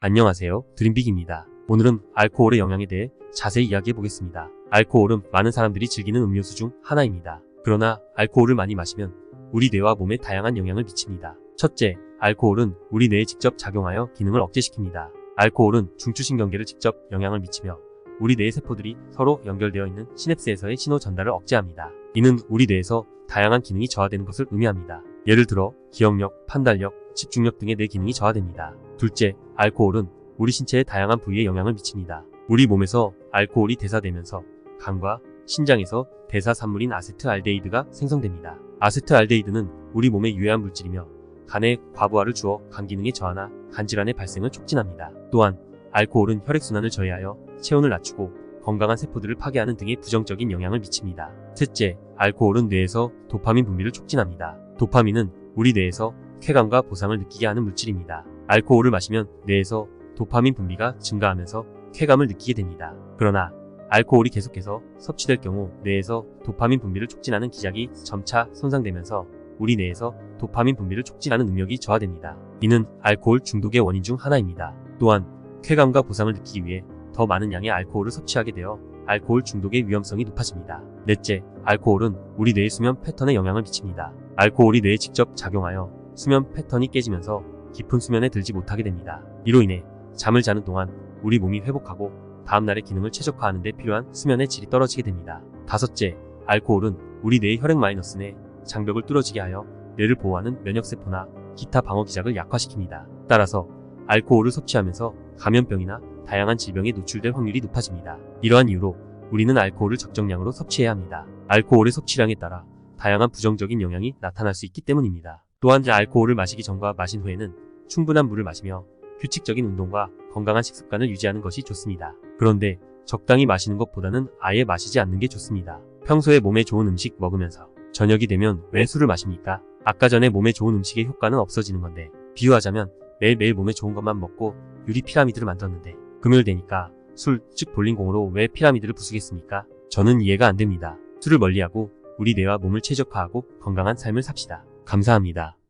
안녕하세요. 드림빅입니다. 오늘은 알코올의 영향에 대해 자세히 이야기해 보겠습니다. 알코올은 많은 사람들이 즐기는 음료수 중 하나입니다. 그러나 알코올을 많이 마시면 우리 뇌와 몸에 다양한 영향을 미칩니다. 첫째, 알코올은 우리 뇌에 직접 작용하여 기능을 억제시킵니다. 알코올은 중추신경계를 직접 영향을 미치며 우리 뇌의 세포들이 서로 연결되어 있는 시냅스에서의 신호 전달을 억제합니다. 이는 우리 뇌에서 다양한 기능이 저하되는 것을 의미합니다. 예를 들어 기억력, 판단력, 집중력 등의 뇌 기능이 저하됩니다. 둘째, 알코올은 우리 신체의 다양한 부위에 영향을 미칩니다. 우리 몸에서 알코올이 대사되면서 간과 신장에서 대사산물인 아세트알데히드가 생성됩니다. 아세트알데히드는 우리 몸에 유해한 물질이며 간에 과부하를 주어 간 기능의 저하나 간질환의 발생을 촉진합니다. 또한 알코올은 혈액순환을 저해하여 체온을 낮추고 건강한 세포들을 파괴하는 등의 부정적인 영향을 미칩니다. 셋째, 알코올은 뇌에서 도파민 분비를 촉진합니다. 도파민은 우리 뇌에서 쾌감과 보상을 느끼게 하는 물질입니다. 알코올을 마시면 뇌에서 도파민 분비가 증가하면서 쾌감을 느끼게 됩니다. 그러나 알코올이 계속해서 섭취될 경우 뇌에서 도파민 분비를 촉진하는 기작이 점차 손상되면서 우리 뇌에서 도파민 분비를 촉진하는 능력이 저하됩니다. 이는 알코올 중독의 원인 중 하나입니다. 또한 쾌감과 보상을 느끼기 위해 더 많은 양의 알코올을 섭취하게 되어 알코올 중독의 위험성이 높아집니다. 넷째, 알코올은 우리 뇌의 수면 패턴에 영향을 미칩니다. 알코올이 뇌에 직접 작용하여 수면 패턴이 깨지면서 깊은 수면에 들지 못하게 됩니다. 이로 인해 잠을 자는 동안 우리 몸이 회복하고 다음날의 기능을 최적화하는 데 필요한 수면의 질이 떨어지게 됩니다. 다섯째, 알코올은 우리 뇌의 혈액 마이너스 내 장벽을 뚫어지게 하여 뇌를 보호하는 면역세포나 기타 방어 기작을 약화시킵니다. 따라서 알코올을 섭취하면서 감염병이나 다양한 질병에 노출될 확률이 높아집니다. 이러한 이유로 우리는 알코올을 적정량으로 섭취해야 합니다. 알코올의 섭취량에 따라 다양한 부정적인 영향이 나타날 수 있기 때문입니다. 또한 알코올을 마시기 전과 마신 후에는 충분한 물을 마시며 규칙적인 운동과 건강한 식습관을 유지하는 것이 좋습니다. 그런데 적당히 마시는 것보다는 아예 마시지 않는 게 좋습니다. 평소에 몸에 좋은 음식 먹으면서 저녁이 되면 왜 술을 마십니까? 아까 전에 몸에 좋은 음식의 효과는 없어지는 건데 비유하자면 매일매일 몸에 좋은 것만 먹고 유리 피라미드를 만들었는데 금요일 되니까 술, 즉 볼링공으로 왜 피라미드를 부수겠습니까? 저는 이해가 안 됩니다. 술을 멀리하고 우리 뇌와 몸을 최적화하고 건강한 삶을 삽시다. 감사합니다.